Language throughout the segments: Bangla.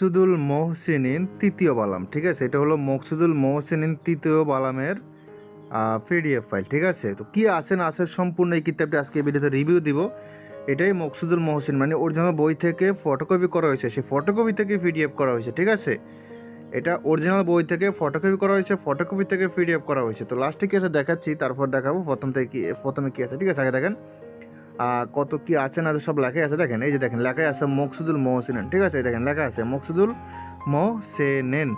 মকসুদুল মোহসিনিন তৃতীয় বালাম, ঠিক আছে? এটা হলো মকসুদুল মোহসিনিন তৃতীয় বালামের পিডিএফ ফাইল, ঠিক আছে? তো কি আছে না আছে সম্পূর্ণ এই কিতাবটি আজকে ভিডিওতে রিভিউ দিব। এটাই মকসুদুল মোহসিন মানে অরিজিনাল বই থেকে ফটোকপি করা হয়েছে। সেই ফটোকপি থেকে পিডিএফ করা হয়েছে, ঠিক আছে? এটা অরিজিনাল বই থেকে ফটোকপি করা হয়েছে ফটোকপি থেকে পিডিএফ করা হয়েছে। তো লাস্টে কি আছে দেখাচ্ছি, তারপর দেখাবো প্রথম থেকে কি, প্রথমে কি আছে, ঠিক আছে? আগে দেখেন। কত কি আছে না সব লেখাই আছে, দেখেন, এই যে দেখেন, লেখাই আছে মকসুদুল মোহসিনেন, ঠিক আছে? এই দেখেন, লেখা আছে মকসুদুল মোহসেনেন,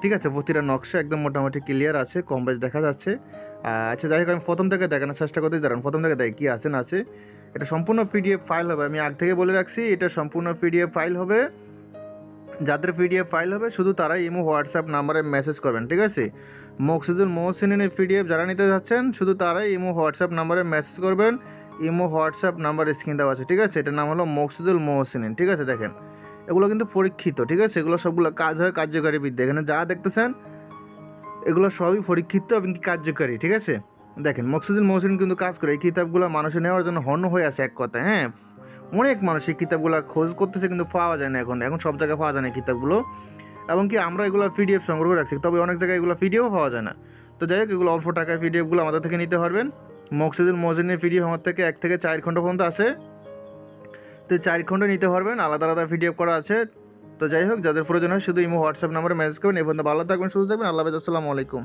ঠিক আছে? প্রতিটা নকশা একদম মোটামুটি ক্লিয়ার আছে, কম বেশ দেখা যাচ্ছে। আচ্ছা যাই হোক, আমি প্রথম থেকে দেখানোর চেষ্টা করতে দাঁড়ান, প্রথম থেকে দেখ কী আছে না আছে। এটা সম্পূর্ণ পিডিএফ ফাইল হবে, আমি আগ থেকে বলে রাখছি, এটা সম্পূর্ণ পিডিএফ ফাইল হবে। যাদের পিডিএফ ফাইল হবে, শুধু তারাই ইমো, হোয়াটসঅ্যাপ নাম্বারে মেসেজ করবেন, ঠিক আছে? মকসুদুল মোহসিনের পিডিএফ যারা নিতে যাচ্ছেন, শুধু তারাই ইমো, হোয়াটসঅ্যাপ নাম্বারে মেসেজ করবেন। ইমো, হোয়াটসঅ্যাপ নাম্বার স্ক্রিন দেওয়া আছে, ঠিক আছে? এটার নাম হলো মকসুদুল মোহসিনিন, ঠিক আছে? দেখেন, এগুলো কিন্তু পরীক্ষিত, ঠিক আছে? এগুলো সবগুলো কাজ হয় কার্যকারী বিদ্যা। এখানে যা দেখতেছেন, এগুলো সবই পরীক্ষিত এবং কার্যকারী, ঠিক আছে? দেখেন, মকসুদুল মোহসিন কিন্তু কাজ করে। এই কিতাবগুলো মানুষের নেওয়ার জন্য হন্য হয়ে আছে এক কথায় হ্যাঁ? অনেক মানুষ এই কিতাবগুলো খোঁজ করতেছে কিন্তু পাওয়া যায় না এখন। এখন সব জায়গায় পাওয়া যায় না কিতাবগুলো। এবং কি আমরা এগুলো পিডিএফ সংগ্রহ রাখছি, তবে অনেক জায়গায় এগুলো পিডিএফ পাওয়া যায় না। তো যাই হোক, এগুলো অল্প টাকায় পিডিএফগুলো আমাদের থেকে নিতে পারবেন। মকসুদুল মজিনের পিডিএফ আমার থেকে এক থেকে চার ঘণ্টা পর্যন্ত আছে। তো চার খণ্ড নিতে পারবেন, আলাদা আলাদা পিডিএফ করা আছে। তো যাই হোক, যাদের প্রয়োজন হয় শুধু ইমো, হোয়াটসঅ্যাপ নাম্বারে মেসেজ করবেন। এই পর্যন্ত ভালো থাকবেন, সুস্থ থাকবেন। আল্লাহ আসসালামু আলাইকুম।